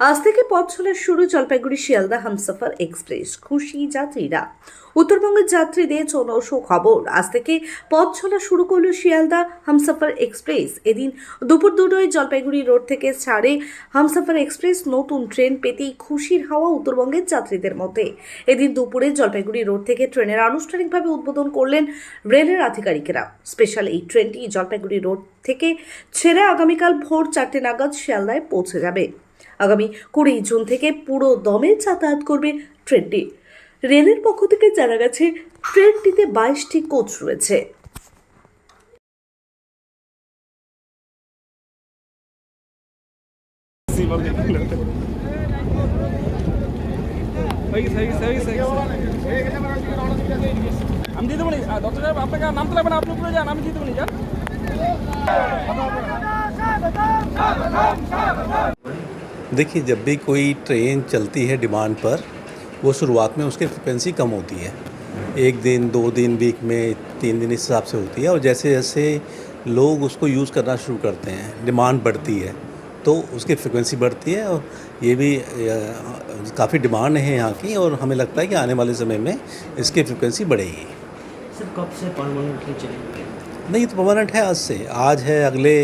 আজ থেকে পথ চলার শুরু জলপাইগুড়ি শিয়ালদা হামসফর এক্সপ্রেস। খুশি যাত্রীরা। উত্তরবঙ্গের যাত্রীদের জন্য সুখবর। আজ থেকে পথ চলা শুরু করল শিয়ালদা হামসফর এক্সপ্রেস। এদিন দুপুর দুটোয় জলপাইগুড়ি রোড থেকে ছাড়ে হামসফর এক্সপ্রেস নতুন ট্রেন পেতেই খুশির হাওয়া উত্তরবঙ্গের যাত্রীদের মধ্যে। এদিন দুপুরে জলপাইগুড়ি রোড থেকে ট্রেনের আনুষ্ঠানিকভাবে উদ্বোধন করলেন রেলের আধিকারিকেরা। স্পেশাল এই ট্রেনটি জলপাইগুড়ি রোড থেকে ছেড়ে আগামীকাল ভোর চারটে নাগাদ শিয়ালদায় পৌঁছে যাবে। আগামী কুড়ি জুন থেকে পুরো দমে যাতায়াত করবে ট্রেনটি। রেলের পক্ষ থেকে জানা গেছে ট্রেনটিতে বাইশটি কোচ রয়েছে। আমি দিয়ে দেবো নি। ডক্টর সাহেব আপনাকে আর নামতে লাগবে না আপনি উপরে যান আমি দিয়ে দেবো যান। देखिए जब भी कोई ट्रेन चलती है डिमांड पर वो शुरुआत में उसकी फ्रिक्वेंसी कम होती है। एक दिन दो दिन वीक में तीन दिन इस हिसाब से होती है और जैसे जैसे लोग उसको यूज़ करना शुरू करते हैं डिमांड बढ़ती है तो उसकी फ्रिक्वेंसी बढ़ती है और ये भी काफ़ी डिमांड है यहाँ की और हमें लगता है कि आने वाले समय में इसकी फ्रिक्वेंसी बढ़ेगी। सर कब से परमानेंटली चलेंगे? नहीं तो परमानेंट है आज से। आज है अगले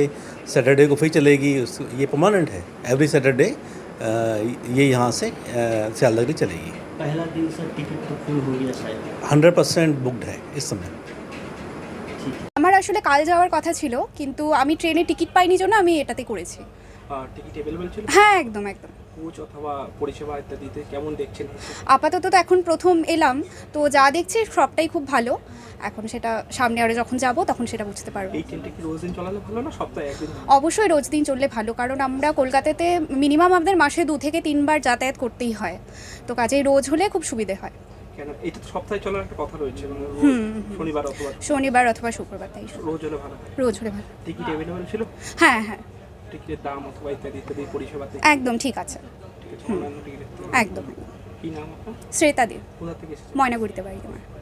सैटरडे को फिर चलेगी उस ये परमानेंट है एवरी सैटरडे ये यहाँ से सियालदह की चलेगी पहला दिन सर टिकट तो फुल हो गया शायद हंड्रेड परसेंट बुकड है इस समय আমার আসলে কাল যাওয়ার কথা ছিল কিন্তু আমি ট্রেনে টিকিট পাইনি জন্য আমি এটাতে করেছি টিকিট অ্যাভেলেবেল ছিল হ্যাঁ একদম একদম কোচ অথবা পরিষেবা ইত্যাদিতে কেমন দেখছেন আপাতত তো এখন প্রথম এলাম তো যা দেখছি সবটাই খুব ভালো এখন সেটা সামনে আরও যখন যাব তখন সেটা বুঝতে পারব। এই ট্রেনটা কি রোজ দিন চলালে ভালো না সপ্তাহে একদিন অবশ্যই রোজ দিন চললে ভালো কারণ আমরা কলকাতাতে মিনিমাম আমাদের মাসে দু থেকে তিনবার যাতায়াত করতেই হয়। তো কাজেই রোজ হলে খুব সুবিধে হয়। কেন? এটা তো সপ্তাহে চলার একটা কথা রয়েছে মানে শনিবার অথবা শনিবার অথবা শুক্রবার তাই রোজ হলে ভালো। রোজ হলে ভালো। টিকিট অ্যাভেলেবেল ছিল? হ্যাঁ হ্যাঁ। টিকিটের দাম অথবা ইত্যাদি ইত্যাদি পরিষেবাতে একদম ঠিক আছে। একদম। কি নাম আপনার? কোথা থেকে ময়নাগুড়িতে বাড়ি আমার